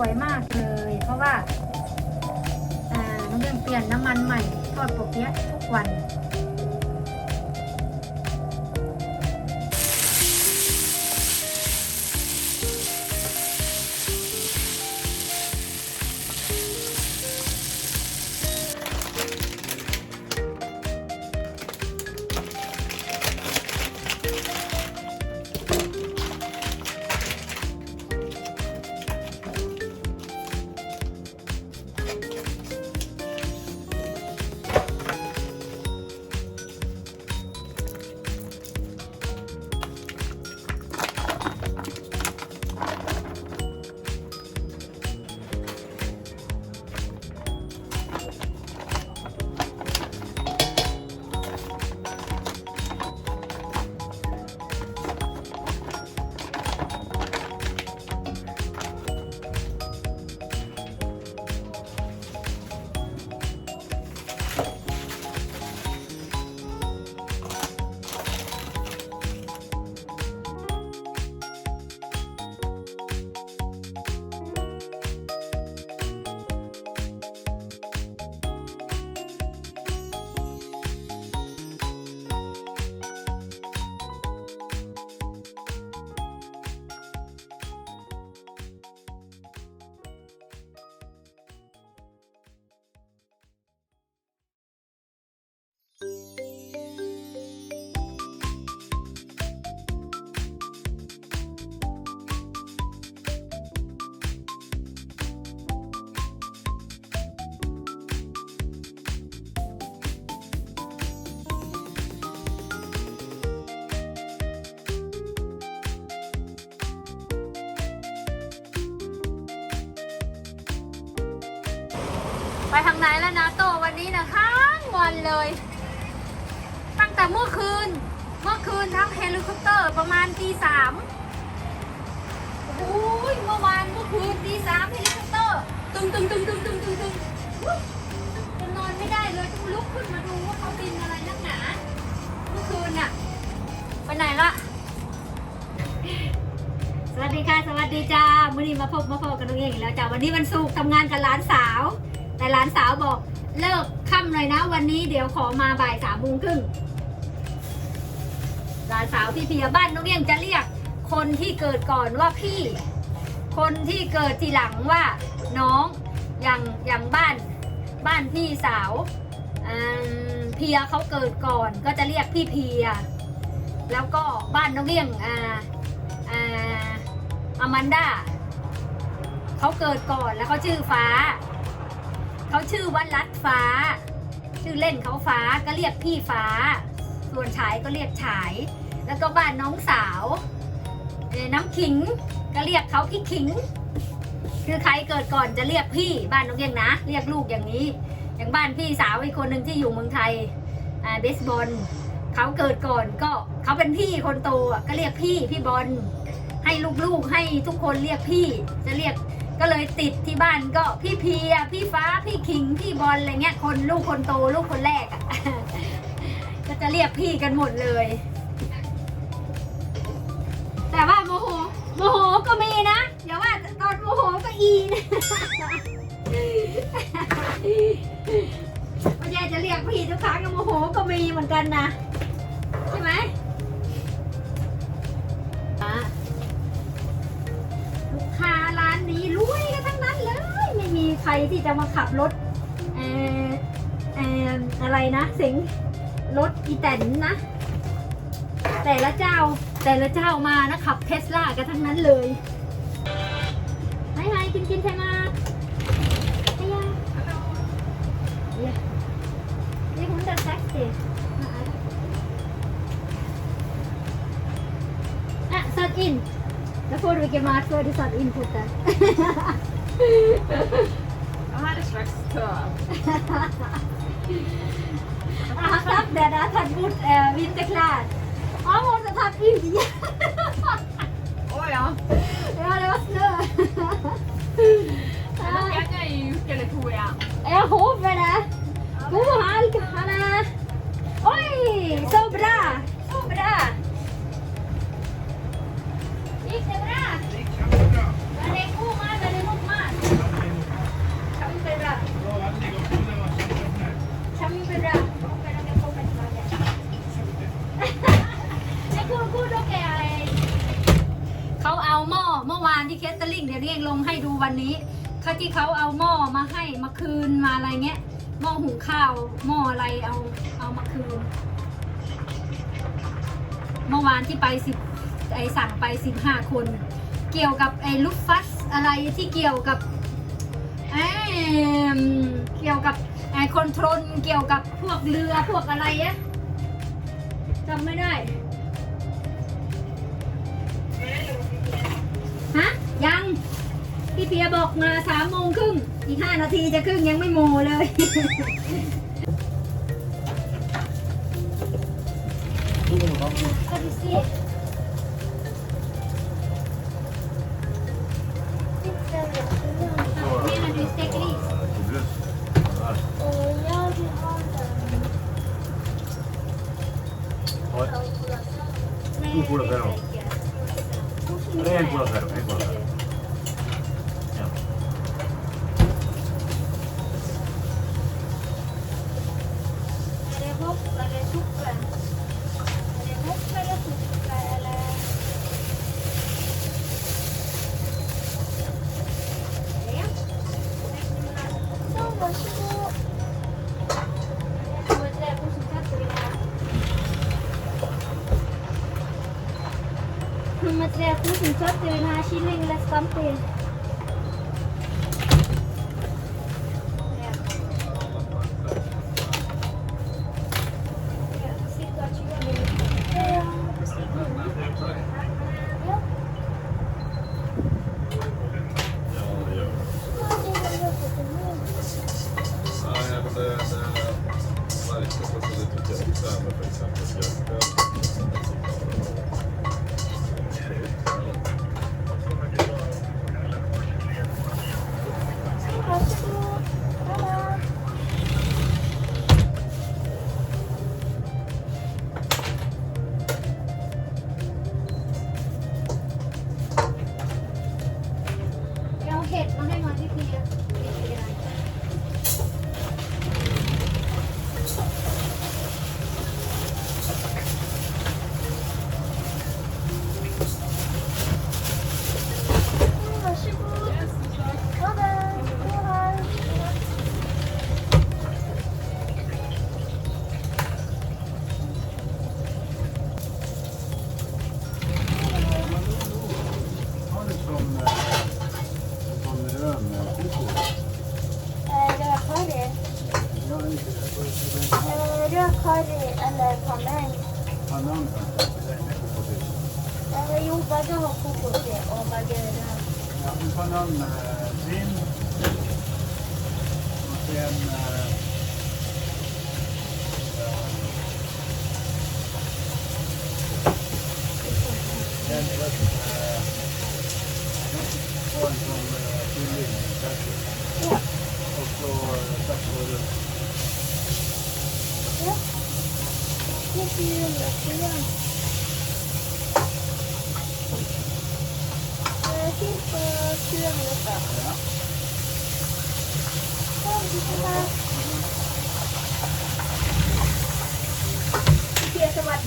วยมากเลย เพราะว่าอ่าน้องเรื่องเปลี่ยนน้ำมันใหม่ทอดปกเปี๊ยะทุกวัน ทางไหนแล้วนะโตวันนี้นะทั้งวันเลย ตั้งแต่เมื่อคืน เมื่อคืนทั้งเฮลิคอปเตอร์ประมาณตีสามโอ้ยเมื่อวานเมื่อคืนตีสามเฮลิคอปเตอร์ตึงตึงตึงตึงตึงตึงตึงจะนอนไม่ได้เลยต้องลุกขึ้นมาดูว่าเขาบินอะไรนักหนา เมื่อคืนน่ะไปไหนละสวัสดีค่ะ สวัสดีจ้ามื่อนี้มาพบมาพบกันตรงนี้อีกแล้วจ้าวันนี้วันศุกร์ทำงานกับหลานสาว แต่หลานสาวบอกเลิกค่ำเลยนะ วันนี้เดี๋ยวขอมาบ่ายสามโมงครึ่งหลานสาวพี่เพียบ้านน้องเรียงจะเรียก คนที่เกิดก่อนว่าพี่ คนที่เกิดทีหลังว่าน้องอย่างอย่างบ้านบ้านพี่สาวเพียเขาเกิดก่อนก็จะเรียกพี่เพีย แล้วก็บ้านน้องเรียงอ่าอ่าอามันดาเขาเกิดก่อนแล้วเขาชื่อฟ้า เขาชื่อวัดรัดฟ้า ชื่อเล่นเขาฟ้าก็เรียกพี่ฟ้า ส่วนฉายก็เรียกฉาย แล้วก็บ้านน้องสาวเอ่อน้ำขิงก็เรียกเขาพี่ขิง คือใครเกิดก่อนจะเรียกพี่บ้านน้องเรียงนะ เรียกลูกอย่างนี้ อย่างบ้านพี่สาวอีกคนหนึ่งที่อยู่เมืองไทยอ่าเบสบอลเขาเกิดก่อนก็เขาเป็นพี่คนโตก็เรียกพี่พี่บอลให้ลูกๆให้ทุกคนเรียกพี่จะเรียก ก็เลยติดที่บ้านก็พี่เพีย พี่ฟ้าพี่คิง พี่บอลอะไรเงี้ยคนลูกคนโตลูกคนแรกอะ่ะ ก็จะเรียกพี่กันหมดเลย แต่ว่าโมโหโมโหก็มีนะอย่าว่าตอนโมโหก็อีนะไม่ใช่จะเรียกพี่ทุกครั้งโมโหก็มีเหมือนกันนะ ใครที่จะมาขับรถเออเอออะไรนะเสียงรถอีแตนนะ แต่ละเจ้าแต่ละเจ้ามานะขับเทสลากันทั้งนั้นเลยไฮไฮกินกินใช่ไหมไฮยาเยนี่คุณจะแท็กซี่อะสัตอิน Då får du vilken mat för du satt input Her er slags tøv. Jeg har sagt det, jeg har tatt bort eh, vinterklær. Jeg måtte tatt inn Å oh, ja. Ja, det var snø. Det er nok gjerne uke eller to igjen. Jeg håper det. God helg. Ha det. Oi, så bra. วันนี้เขาที่เขาเอาหม้อมาให้มาคืนมาอะไรเงี้ยหม้อหุงข้าวหม้ออะไรเอาเอามาคืน เมื่อวานที่ไปสิบไอสั่งไปสิบห้าคน เกี่ยวกับไอลูกฟัสอะไรที่เกี่ยวกับไอเกี่ยวกับไอคอนโทรลเกี่ยวกับพวกเรือพวกอะไรอะจำไม่ได้ฮะยัง พี่เพียบอกมาสามโมงครึ่งอีกห้านาทีจะครึ่งยังไม่โมเลย Kan du green hashi ling less compare. Porque o bagera. Meron pa nun na gin. Meron na Yan, iwas uh, one from uh, Philippines, yeah. also uh, Dutch order. Yeah. Yes, you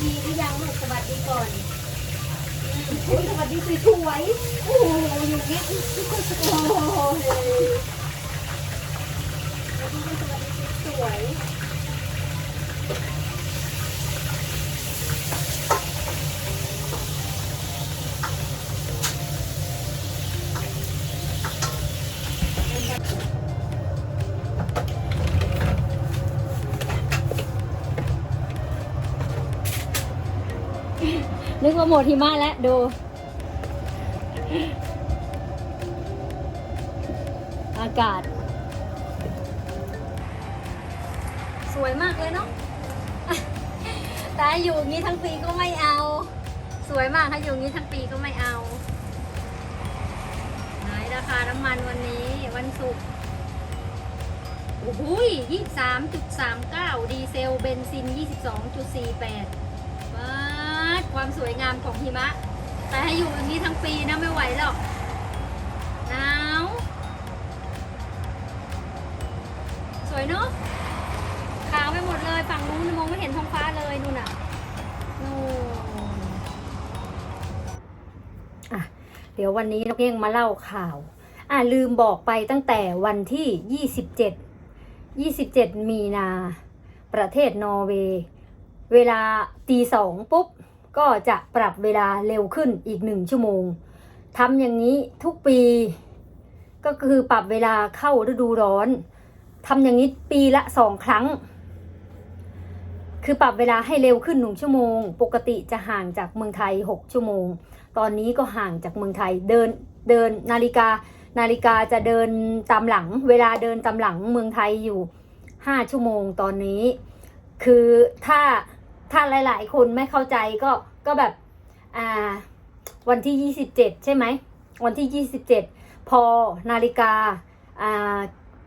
ดีหรือยังลูกสวัสดีก่อนอืมอุ๊ยสวัสดีสวยๆโอ้โหอยู่เงี้ยโอ้โหเลยสวัสดีสวัสดีสวยๆ หมดหิมะแล้วดูอากาศ สวยมากเลยเนาะแต่อยู่อย่างนี้ทั้งปีก็ไม่เอา สวยมากถ้าอยู่อย่างนี้ทั้งปีก็ไม่เอา ไหนราคาน้ำมันวันนี้วันศุกร์โอ้โหยี่สามจุดสามเก้าดีเซลเบนซินยี่สิบสองจุดสี่แปดว้าด ความสวยงามของหิมะ แต่ให้อยู่อย่างนี้ทั้งปีนะไม่ไหวหรอกหนาวสวยเนาะขาวไปหมดเลยฝั่งนู้นมองไม่เห็นท้องฟ้าเลยนู่นน่ะนู่นอะเดี๋ยววันนี้นกเก้งมาเล่าข่าวอ่าลืมบอกไปตั้งแต่วันที่ 27 27 มีนา ประเทศนอร์เวย์ เวลาตีสองปุ๊บ ก็จะปรับเวลาเร็วขึ้นอีกหนึ่งชั่วโมงทำอย่างนี้ทุกปี ก็คือปรับเวลาเข้าฤดูร้อนทำอย่างนี้ปีละสองครั้ง คือปรับเวลาให้เร็วขึ้นหนึ่งชั่วโมง ปกติจะห่างจากเมืองไทย 6 ชั่วโมง ตอนนี้ก็ห่างจากเมืองไทยเดินเดินนาฬิกา นาฬิกาจะเดินตามหลัง เวลาเดินตามหลังเมืองไทยอยู่ 5 ชั่วโมงตอนนี้ คือถ้า ถ้าหลาย ๆ คนไม่เข้าใจก็ก็แบบอ่าวันที่ 27 ใช่ไหม วันที่ 27 พอนาฬิกาอ่า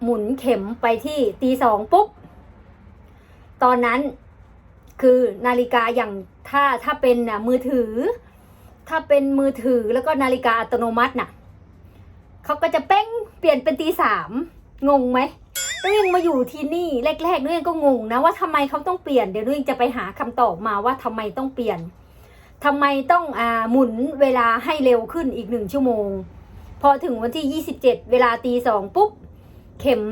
หมุนเข็มไปที่ตีสองปุ๊บ ตอนนั้นคือนาฬิกาอย่างถ้าถ้าเป็นน่ะมือถือ ถ้าเป็นมือถือแล้วก็นาฬิกาอัตโนมัติน่ะเขาก็จะเป้งเปลี่ยนเป็นตีสาม งงไหมนุ้ยยังมาอยู่ที่นี่แรกๆนุ้ยยังก็งงนะว่าทำไมเขาต้องเปลี่ยนเดี๋ยวนุ้ยจะไปหาคำตอบมาว่าทำไมต้องเปลี่ยนทำไมต้องอ่าหมุนเวลาให้เร็วขึ้นอีกหนึ่งชั่วโมง พอถึงวันที่ 27 เวลาตีสองปุ๊บ เข็ม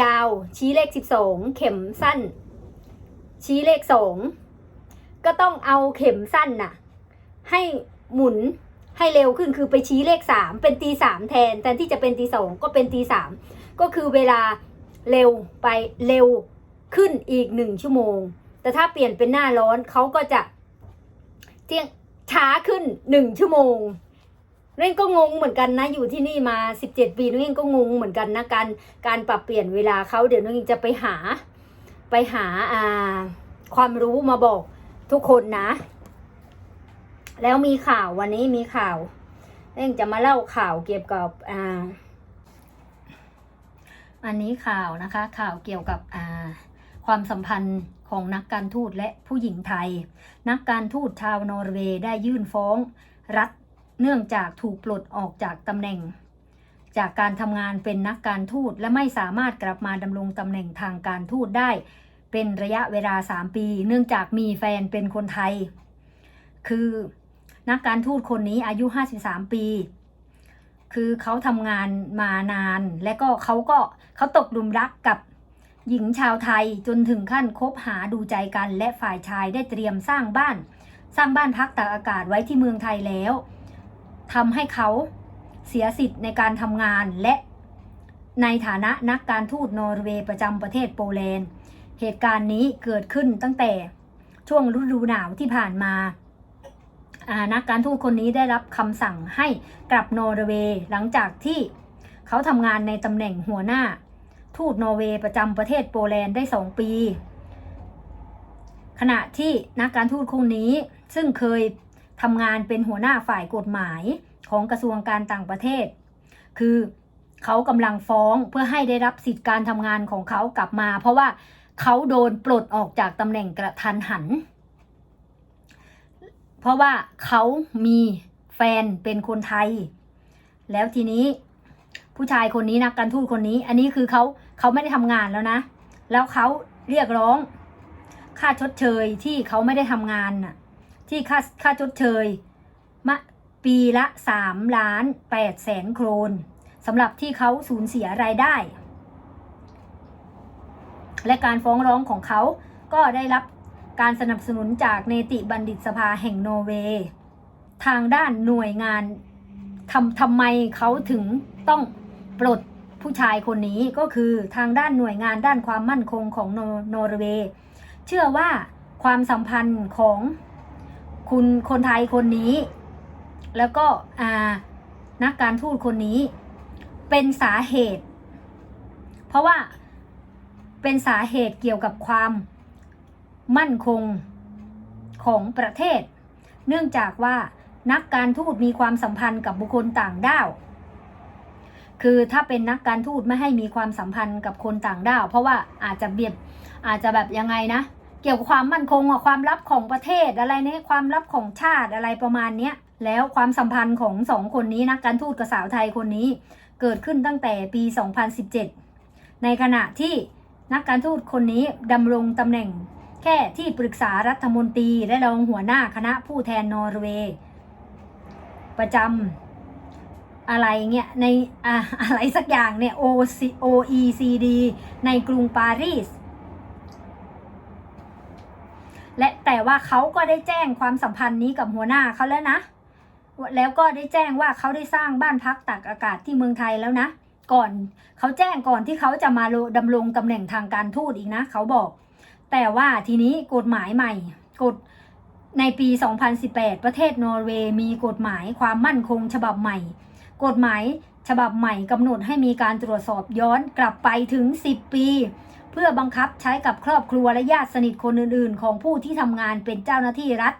ยาว ชี้เลข 12 เข็มสั้น ชี้เลขสองก็ต้องเอาเข็มสั้นน่ะ ให้หมุนให้เร็วขึ้นคือไปชี้เลขสามเป็นตีสามแทนแทนที่จะเป็นตีสองก็เป็นตีสาม ก็คือเวลาเร็วไปเร็วขึ้นอีกหนึ่งชั่วโมง แต่ถ้าเปลี่ยนเป็นหน้าร้อนเขาก็จะเที่ยงช้าขึ้นหนึ่งชั่วโมงเร่งก็งงเหมือนกันนะอยู่ที่นี่มาสิบเจ็ดปีนุ้งก็งงเหมือนกันนะการการปรับเปลี่ยนเวลาเขาเดี๋ยวนุ้ยจะไปหาไปหาอ่าความรู้มาบอกทุกคนนะ แล้วมีข่าววันนี้มีข่าวเร่งจะมาเล่าข่าวเกี่ยวกับอ่า อันนี้ข่าวนะคะข่าวเกี่ยวกับความสัมพันธ์ของนักการทูตและผู้หญิงไทย นักการทูตชาวนอร์เวย์ได้ยื่นฟ้อง รัฐเนื่องจากถูกปลดออกจากตำแหน่ง จากการทำงานเป็นนักการทูตและไม่สามารถกลับมาดำรงตำแหน่งทางการทูตได้ เป็นระยะเวลา 3 ปี เนื่องจากมีแฟนเป็นคนไทย คือนักการทูตคนนี้อายุ 53 ปี คือเขาทำงานมานาน และก็เขาก็เขาตกหลุมรักกับหญิงชาวไทยจนถึงขั้นคบหาดูใจกัน และฝ่ายชายได้เตรียมสร้างบ้าน สร้างบ้านพักตากอากาศไว้ที่เมืองไทยแล้วทำให้เขาเสียสิทธิ์ในการทำงานและในฐานะนักการทูตนอร์เวย์ประจำประเทศโปแลนด์ เหตุการณ์นี้เกิดขึ้นตั้งแต่ช่วงฤดูหนาวที่ผ่านมาอ่า นักการทูตคนนี้ได้รับคำสั่งให้กลับนอร์เวย์หลังจากที่เขาทำงานในตำแหน่งหัวหน้า ทูตนอร์เวย์ประจำประเทศโปแลนด์ได้2ปี ขณะที่นักการทูตคนนี้ซึ่งเคยทำงานเป็นหัวหน้าฝ่ายกฎหมายของกระทรวงการต่างประเทศ คือเขากำลังฟ้องเพื่อให้ได้รับสิทธิการทำงานของเขากลับมา เพราะว่าเขาโดนปลดออกจากตำแหน่งกระทันหัน เพราะว่าเขามีแฟนเป็นคนไทย แล้วทีนี้ผู้ชายคนนี้นักการทูตคนนี้ อันนี้คือเขาเขาไม่ได้ทำงานแล้วนะ แล้วเขาเรียกร้อง ค่าชดเชยที่เขาไม่ได้ทำงานน่ะ ที่ค่าค่าชดเชยมะปีละ3ล้าน8แสนโครนสำหรับที่เขาสูญเสียรายได้ และการฟ้องร้องของเขาก็ได้รับ การสนับสนุนจากเนติบัณฑิตสภาแห่งนอร์เวย์ทางด้านหน่วยงานทำทำไมเขาถึงต้องปลดผู้ชายคนนี้ก็คือทางด้านหน่วยงานด้านความมั่นคงของนนอร์เวย์เชื่อว่าความสัมพันธ์ของคุณคนไทยคนนี้ แล้วก็นักการทูตคนนี้เป็นสาเหตุ เพราะว่าเป็นสาเหตุเกี่ยวกับความ มั่นคงของประเทศ เนื่องจากว่านักการทูตมีความสัมพันธ์กับบุคคลต่างด้าว คือถ้าเป็นนักการทูตไม่ให้มีความสัมพันธ์กับคนต่างด้าว เพราะว่าอาจจะเบียดอาจจะแบบยังไงนะ เกี่ยวกับความมั่นคงความลับของประเทศอะไรเนี่ยความลับของชาติอะไรประมาณเนี้ยแล้วความสัมพันธ์ของสองคนนี้นักการทูตกับสาวไทยคนนี้ เกิดขึ้นตั้งแต่ปี 2017 ในขณะที่นักการทูตคนนี้ดำรงตำแหน่ง แค่ที่ปรึกษารัฐมนตรีและรองหัวหน้าคณะผู้แทนนอร์เวย์ประจำอะไรเงี้ยในอะอะไรสักอย่างเนี่ย OECD ในกรุงปารีส และแต่ว่าเขาก็ได้แจ้งความสัมพันธ์นี้กับหัวหน้าเขาแล้วนะ แล้วก็ได้แจ้งว่าเขาได้สร้างบ้านพักตากอากาศที่เมืองไทยแล้วนะ ก่อนเขาแจ้งก่อนที่เขาจะมาดำรงตำแหน่งทางการทูตอีกนะ เขาบอก แต่ว่าทีนี้กฎหมายใหม่กฎในปี 2018 ประเทศนอร์เวย์มีกฎหมายความมั่นคงฉบับใหม่ กฎหมายฉบับใหม่กำหนดให้มีการตรวจสอบย้อนกลับไปถึง 10 ปี เพื่อบังคับใช้กับครอบครัวและญาติสนิทคนอื่น ๆ ของผู้ที่ทำงานเป็นเจ้าหน้าที่รัฐ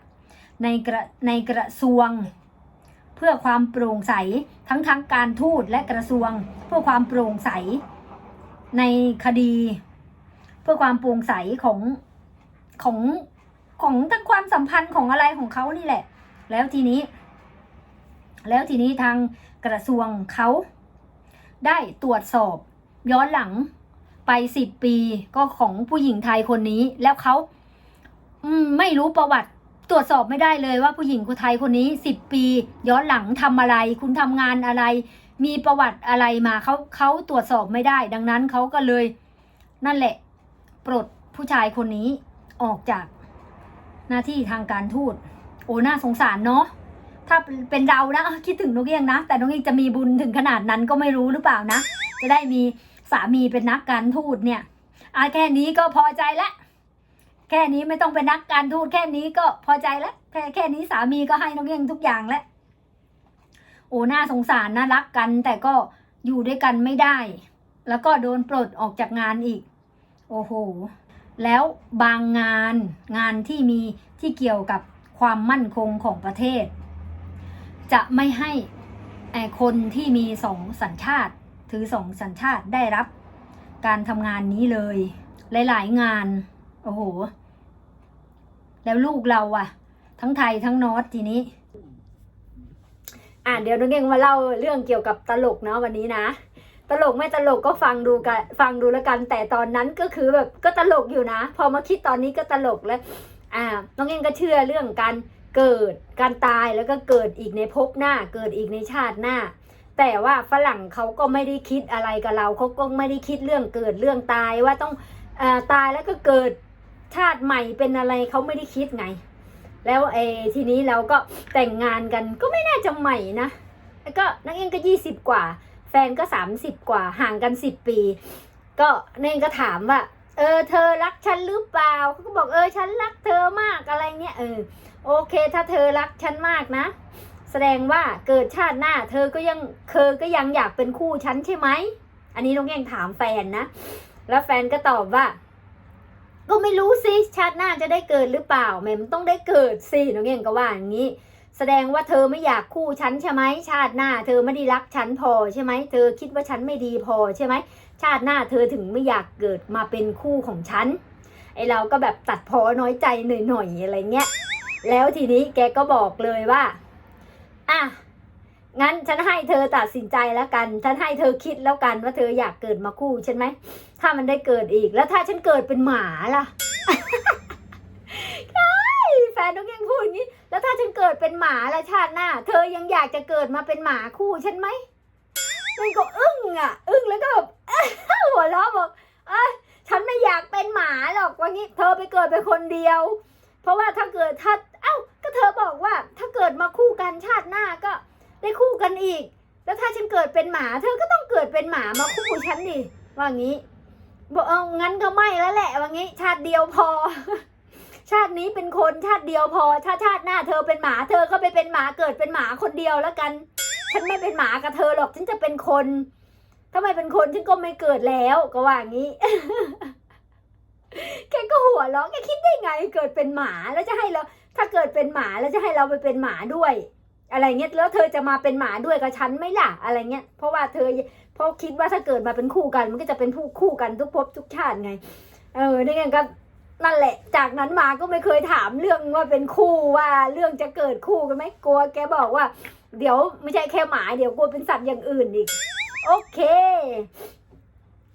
ในกระในกระทรวง เพื่อความโปร่งใสทั้งทางการทูตและกระทรวง เพื่อความโปร่งใส ในคดี พื่อความโปร่งใสของของของทั้งความสัมพันธ์ของอะไรของเขานี่แหละ แล้วทีนี้ แล้วทีนี้ทางกระทรวงเขาได้ตรวจสอบย้อนหลังไปสิบปีก็ของผู้หญิงไทยคนนี้ แล้วเขาอไม่รู้ประวัติตรวจสอบไม่ได้เลยว่าผู้หญิงคนไทยคนนี้สิบปี ย้อนหลังทำอะไร คุณทำงานอะไร มีประวัติอะไรมาเขาเขาตรวจสอบไม่ได้ ดังนั้นเขาก็เลย นั่นแหละ ปลดผู้ชายคนนี้ออกจากหน้าที่ทางการทูต โอ้น่าสงสารเนาะถ้าเป็นเรานะคิดถึงนกเอี้ยงนะ แต่นกเอี้ยงจะมีบุญถึงขนาดนั้นก็ไม่รู้หรือเปล่านะ จะได้มีสามีเป็นนักการทูตเนี่ยอาแค่นี้ก็พอใจแล้วแค่นี้ไม่ต้องเป็นนักการทูตแค่นี้ก็พอใจแล้วแค่แค่นี้สามีก็ให้นกเอี้ยงทุกอย่างแล้วโอ้น่าสงสารนะรักกันแต่ก็อยู่ด้วยกันไม่ได้ แล้วก็โดนปลดออกจากงานอีก โอ้โห แล้วบางงานงานที่มีที่เกี่ยวกับความมั่นคงของประเทศ จะไม่ให้คนที่มีสองสัญชาติ ถือสองสัญชาติได้รับ การทำงานนี้เลย หลาย ๆ งาน โอ้โห แล้วลูกเราอะทั้งไทยทั้งนอร์ททีนี้ อะเดี๋ยวน้องเก่งมาเล่าเรื่องเกี่ยวกับตลกเนาะวันนี้นะ ตลกไม่ตลกก็ฟังดูกันฟังดูแล้วกัน แต่ตอนนั้นก็คือแบบก็ตลกอยู่นะ พอมาคิดตอนนี้ก็ตลกแล้วอ่าน้องเองก็เชื่อเรื่องการเกิดการตายแล้วก็เกิดอีกในภพหน้า เกิดอีกในชาติหน้า แต่ว่าฝรั่งเขาก็ไม่ได้คิดอะไรกับเราเขาก็ไม่ได้คิดเรื่องเกิดเรื่องตายว่าต้องอตายแล้วก็เกิดชาติใหม่เป็นอะไรเขาไม่ได้คิดไง แล้วเอทีนี้เราก็แต่งงานกันก็ไม่น่าจะใหม่นะแล้วก็นักเองก็ยี่สิบกว่า แฟนก็สามสิบกว่าห่างกันสิบปี ก็เน่งก็ถามว่า เออเธอรักฉันหรือเปล่าเขาก็บอกเออฉันรักเธอมากอะไรเงี้ยเออโอเค ถ้าเธอรักฉันมากนะ แสดงว่าเกิดชาติหน้า เธอก็ยังเธอก็ยังอยากเป็นคู่ฉันใช่ไหมอันนี้น้องแยงถามแฟนนะ แล้วแฟนก็ตอบว่าก็ไม่รู้สิชาติหน้าจะได้เกิดหรือเปล่าแม่มันต้องได้เกิดสิน้องแยงก็ว่าอย่างนี้ แสดงว่าเธอไม่อยากคู่ฉันใช่ไหมชาติหน้า เธอไม่ได้รักฉันพอใช่ไหมเธอคิดว่าฉันไม่ดีพอใช่ไหมชาติหน้าเธอถึงไม่อยากเกิดมาเป็นคู่ของฉันไอเราก็แบบตัดพอน้อยใจหน่อยๆอะไรเงี้ยแล้วทีนี้แกก็บอกเลยว่าอะงั้นฉันให้เธอตัดสินใจแล้วกัน ฉันให้เธอคิดแล้วกันว่าเธออยากเกิดมาคู่ฉันไหม ถ้ามันได้เกิดอีก แล้วถ้าฉันเกิดเป็นหมาล่ะใช่แฟนน้องยังพูดอย่างนี้ แล้วถ้าฉันเกิดเป็นหมาละชาติหน้า เธอยังอยากจะเกิดมาเป็นหมาคู่ฉันไหมมันก็อึ้งอะ อึ้งแล้วก็แบบหัวเราะบอกเอ้ยฉันไม่อยากเป็นหมาหรอกวันนี้ เธอไปเกิดเป็นคนเดียว เพราะว่าถ้าเกิดถ้าเอ้าก็เธอบอกว่า ถ้าเกิดมาคู่กันชาติหน้าก็ได้คู่กันอีก แล้วถ้าฉันเกิดเป็นหมา เธอก็ต้องเกิดเป็นหมามาคู่ฉันดิว่างี้บอกเอางั้นก็ไม่แล้วแหละว่างี้ ชาติเดียวพอ ชาตินี้เป็นคนชาติเดียวพอถ้าชาติหน้าเธอเป็นหมาเธอก็ไปเป็นหมาเกิดเป็นหมาคนเดียวแล้วกัน ฉันไม่เป็นหมากับเธอหรอกฉันจะเป็นคนถ้าไมเป็นคนฉันก็ไม่เกิดแล้วก็ว่างี้แกก็หัวเราะแกคิดได้ไง เกิดเป็นหมาแล้วจะให้เรา ถ้าเกิดเป็นหมาแล้วจะให้เราไปเป็นหมาด้วย อะไรเงี้ยแล้วเธอจะมาเป็นหมาด้วยกับฉันไหมล่ะ อะไรเงี้ยเพราะว่าเธอเพราะคิดว่าถ้าเกิดมาเป็นคู่กัน มันก็จะเป็นผู้คู่กันทุกภพทุกชาติไง เออนี่ไงก็ นั่นแหละ จากนั้นมาก็ไม่เคยถามเรื่องว่าเป็นคู่ว่าเรื่องจะเกิดคู่กันไหมกลัวแกบอกว่า เดี๋ยวไม่ใช่แค่หมาเดี๋ยวกลัวเป็นสัตว์อย่างอื่นอีก โอเค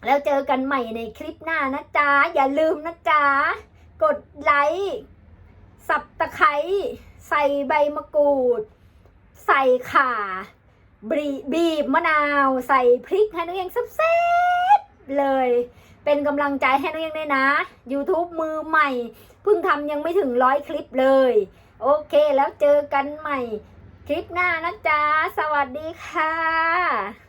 แล้วเจอกันใหม่ในคลิปหน้านะจ๊ะ อย่าลืมนะจ๊ะ กดไลค์สับตะไคร้ใส่ใบมะกรูด ใส่ข่าบีบมะนาว ใส่พริกให้น้องเอียงแซ่บๆเลย เป็นกำลังใจให้น้องเอียงด้วยนะ YouTube มือใหม่ เพิ่งทำยังไม่ถึงร้อยคลิปเลย โอเคแล้วเจอกันใหม่ คลิปหน้านะจ๊ะ สวัสดีค่ะ